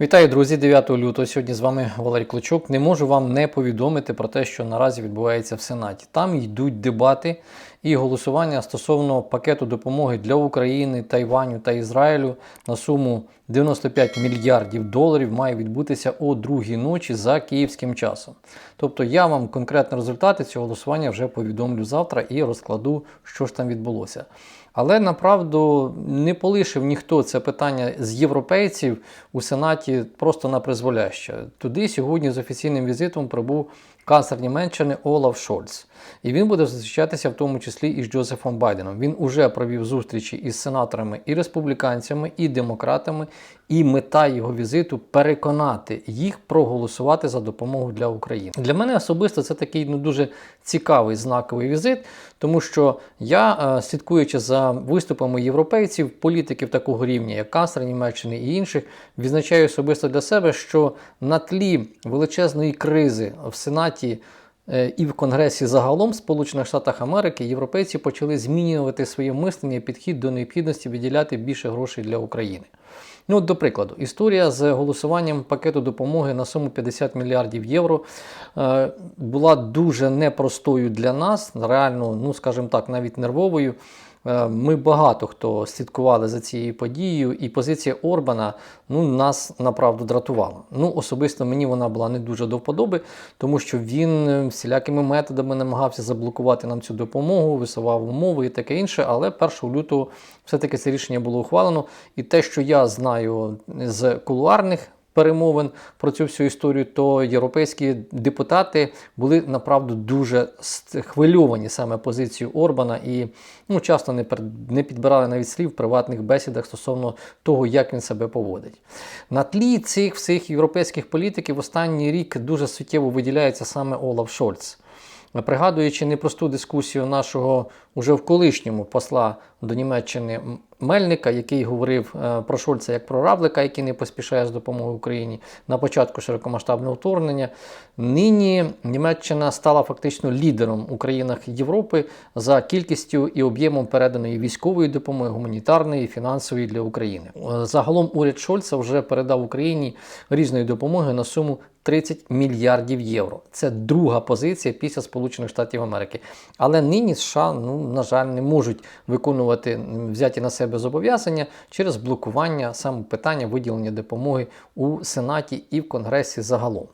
Вітаю, друзі! 9 лютого. Сьогодні з вами Валерій Клочок. Не можу вам не повідомити про те, що наразі відбувається в Сенаті. Там йдуть дебати і голосування стосовно пакету допомоги для України, Тайваню та Ізраїлю на суму 95 мільярдів доларів має відбутися о другій ночі за київським часом. Тобто я вам конкретні результати цього голосування вже повідомлю завтра і розкладу, що ж там відбулося. Але направду не полишив ніхто це питання з європейців у Сенаті просто на призволяще. Туди сьогодні з офіційним візитом прибув канцлер Німеччини Олаф Шольц. І він буде зустрічатися в тому числі і з Джозефом Байденом. Він уже провів зустрічі із сенаторами і республіканцями, і демократами. І мета його візиту переконати їх проголосувати за допомогу для України. Для мене особисто це такий ну дуже цікавий знаковий візит, тому що я, е, слідкуючи за виступами європейців, політиків такого рівня, як канцлер Німеччини і інших, відзначаю особисто для себе, що на тлі величезної кризи в Сенаті. Е, І в Конгресі загалом Сполучених Штатах Америки європейці почали змінювати своє мислення і підхід до необхідності виділяти більше грошей для України. Ну, до прикладу, історія з голосуванням пакету допомоги на суму 50 мільярдів євро е, була дуже непростою для нас, реально, ну скажімо так, навіть нервовою. Е, Ми багато хто слідкували за цією подією, і позиція Орбана ну, нас направду дратувала. Ну, особисто мені вона була не дуже до вподоби, тому що він е, всілякими методами намагався заблокувати нам цю допомогу, висував умови і таке інше. Але 1 лютого все-таки це рішення було ухвалено. І те, що я знаю з кулуарних перемовин про цю всю історію, то європейські депутати були направду дуже хвильовані саме позицією Орбана і ну, часто не, не підбирали навіть слів в приватних бесідах стосовно того, як він себе поводить. На тлі цих всіх європейських політиків останній рік дуже суттєво виділяється саме Олаф Шольц. Пригадуючи непросту дискусію нашого уже в колишньому посла до Німеччини Мельника, який говорив е, про Шольца як про равлика, який не поспішає з допомогою Україні на початку широкомасштабного вторгнення, нині Німеччина стала фактично лідером у країнах Європи за кількістю і об'ємом переданої військової допомоги, гуманітарної і фінансової для України. Е, Загалом уряд Шольца вже передав Україні різної допомоги на суму 30 мільярдів євро. Це друга позиція після Сполучених Штатів Америки. Але нині США, ну на жаль, не можуть виконувати взяті на себе зобов'язання через блокування саме питання виділення допомоги у Сенаті і в Конгресі загалом.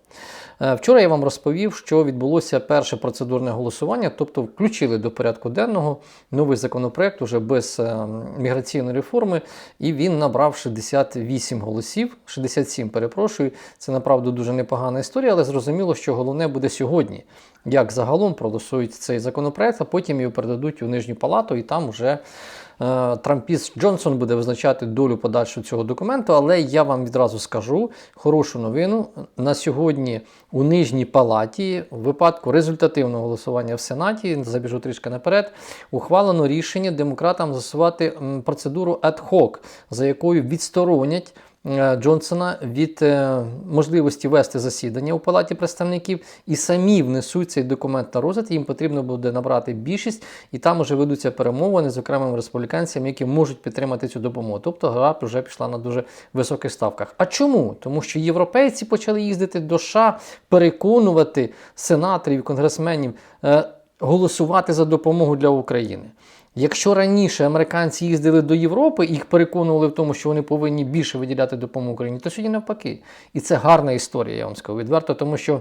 Е, Вчора я вам розповів, що відбулося перше процедурне голосування, тобто включили до порядку денного новий законопроект уже без е, міграційної реформи, і він набрав 68 голосів, 67, перепрошую. Це направду дуже непогана історія, але зрозуміло, що головне буде сьогодні, як загалом проголосують цей законопроект, а потім його передадуть у нижню палату, і там вже Трампіст Джонсон буде визначати долю подальшого цього документу. Але я вам відразу скажу хорошу новину. На сьогодні у нижній палаті, в випадку результативного голосування в Сенаті, забіжу трішки наперед, ухвалено рішення демократам застосувати процедуру ad hoc, за якою відсторонять. Е, Джонсона від е, можливості вести засідання у Палаті представників і самі внесуть цей документ на розгляд. Їм потрібно буде набрати більшість, і там уже ведуться перемовини з окремими республіканцями, які можуть підтримати цю допомогу. Тобто гра вже пішла на дуже високих ставках. А чому? Тому що європейці почали їздити до США, переконувати сенаторів, конгресменів е, голосувати за допомогу для України. Якщо раніше американці їздили до Європи і їх переконували в тому, що вони повинні більше виділяти допомогу Україні, то сьогодні навпаки. І це гарна історія, я вам скажу відверто, тому що.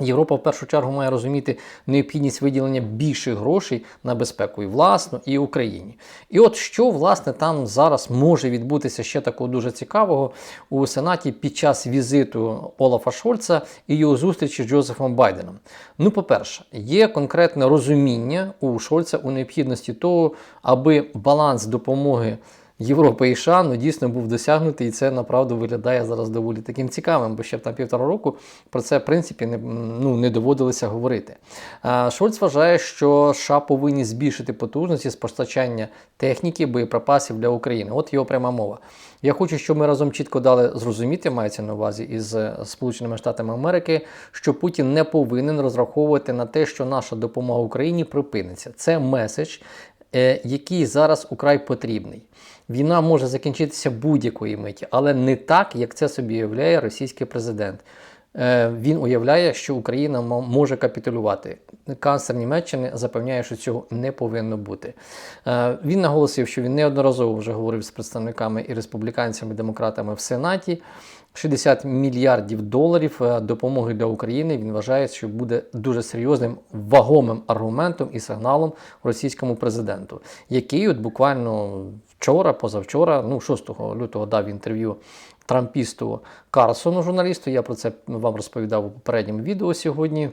Європа в першу чергу має розуміти необхідність виділення більших грошей на безпеку і власну, і Україні. І от що власне там зараз може відбутися ще такого дуже цікавого у Сенаті під час візиту Олафа Шольца і його зустрічі з Джозефом Байденом. Ну, по-перше, є конкретне розуміння у Шольца у необхідності того, аби баланс допомоги. Європи і США ну, дійсно був досягнутий, і це направду виглядає зараз доволі таким цікавим, бо ще там півтора року про це в принципі не, ну, не доводилося говорити. Шольц вважає, що США повинні збільшити потужності з постачання техніки, боєприпасів для України. От його пряма мова. Я хочу, щоб ми разом чітко дали зрозуміти, мається на увазі із Сполученими Штатами Америки, що Путін не повинен розраховувати на те, що наша допомога Україні припиниться. Це меседж, е, який зараз украй потрібний. Війна може закінчитися будь-якої миті, але не так, як це собі уявляє російський президент. Е, Він уявляє, що Україна може капітулювати. Канцлер Німеччини запевняє, що цього не повинно бути. Е, Він наголосив, що він неодноразово вже говорив з представниками і республіканцями, і демократами в Сенаті. 60 мільярдів доларів е, допомоги для України. Він вважає, що буде дуже серйозним вагомим аргументом і сигналом російському президенту, який от буквально вчора, позавчора, ну 6 лютого дав інтерв'ю трампісту Карсону, журналісту. Я про це вам розповідав у попередньому відео сьогодні.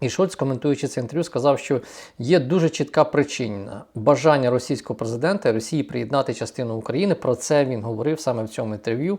І Шольц, коментуючи це інтерв'ю, сказав, що є дуже чітка причина бажання російського президента Росії приєднати частину України. Про це він говорив саме в цьому інтерв'ю.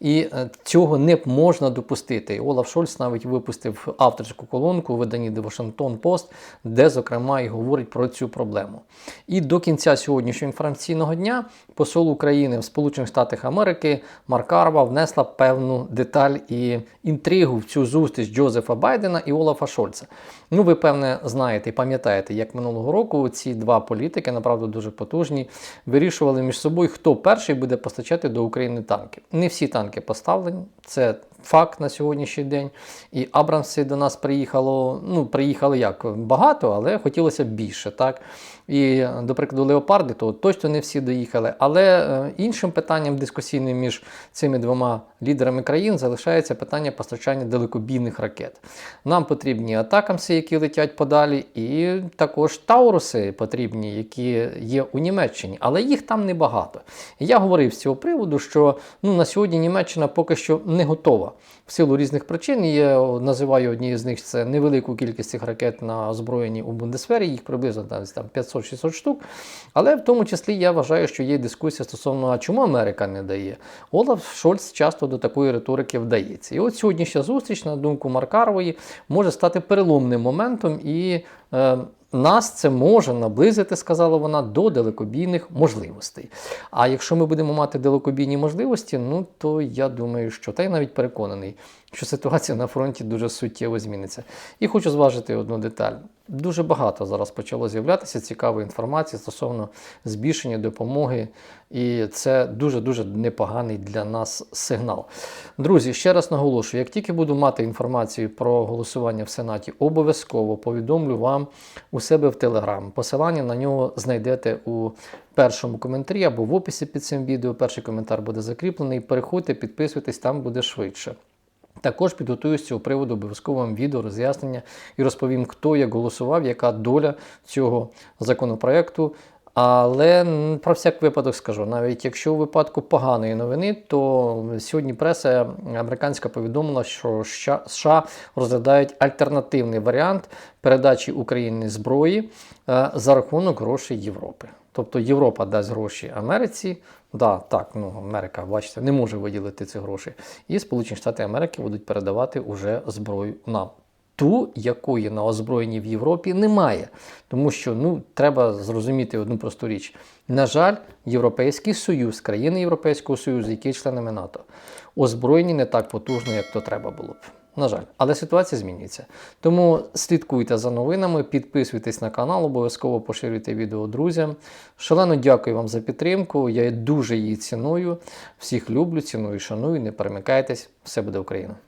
І е, цього не можна допустити. Олаф Шольц навіть випустив авторську колонку у виданні The Washington Post, де, зокрема, і говорить про цю проблему. І до кінця сьогоднішнього інформаційного дня посол України в Сполучених Штатах Америки Маркарова внесла певну деталь і інтригу в цю зустріч Джозефа Байдена і Олафа Шольца. Ну, ви певне знаєте і пам'ятаєте, як минулого року ці два політики, направду дуже потужні, вирішували між собою, хто перший буде постачати до України танки. Не всі танки поставлені, це факт на сьогоднішній день. І Абрамси до нас приїхало. Ну, приїхали як багато, але хотілося б більше. так. І, до прикладу, леопарди, то точно не всі доїхали. Але е, іншим питанням дискусійним між цими двома лідерами країн залишається питання постачання далекобійних ракет. Нам потрібні атакамси, які летять подалі, і також тауруси потрібні, які є у Німеччині, але їх там небагато. Я говорив з цього приводу, що ну, на сьогодні Німеччина поки що не готова. В силу різних причин я називаю однією з них це невелику кількість цих ракет на озброєнні у Бундесвері, їх приблизно там 500-600 штук. Але в тому числі я вважаю, що є дискусія стосовно, а чому Америка не дає. Олаф Шольц часто до такої риторики вдається. І от сьогоднішня зустріч, на думку Маркарової, може стати переломним моментом і. Е, нас це може наблизити, сказала вона, до далекобійних можливостей. А якщо ми будемо мати далекобійні можливості, ну то я думаю, що та й навіть переконаний, що ситуація на фронті дуже суттєво зміниться. І хочу зважити одну деталь. Дуже багато зараз почало з'являтися цікавої інформації стосовно збільшення допомоги, і це дуже-дуже непоганий для нас сигнал. Друзі, ще раз наголошую: як тільки буду мати інформацію про голосування в Сенаті, обов'язково повідомлю вам у себе в Телеграм. Посилання на нього знайдете у першому коментарі або в описі під цим відео. Перший коментар буде закріплений. Переходьте, підписуйтесь, там буде швидше. Також підготую з цього приводу обов'язково вам відео роз'яснення і розповім, хто як голосував, яка доля цього законопроекту. Але про всяк випадок скажу, навіть якщо у випадку поганої новини, то сьогодні преса американська повідомила, що США розглядають альтернативний варіант передачі Україні зброї е, за рахунок грошей Європи. Тобто Європа дасть гроші Америці. Да, так, ну Америка, бачите, не може виділити ці гроші. І Сполучені Штати Америки будуть передавати уже зброю нам. Ту, якої на озброєнні в Європі немає. Тому що ну, треба зрозуміти одну просту річ. На жаль, Європейський Союз, країни Європейського Союзу, які членами НАТО, озброєні не так потужно, як то треба було б. На жаль, але ситуація змінюється. Тому слідкуйте за новинами, підписуйтесь на канал, обов'язково поширюйте відео друзям. Шалено дякую вам за підтримку. Я дуже її ціную. Всіх люблю, ціную, шаную. Не перемикайтесь. Все буде Україна!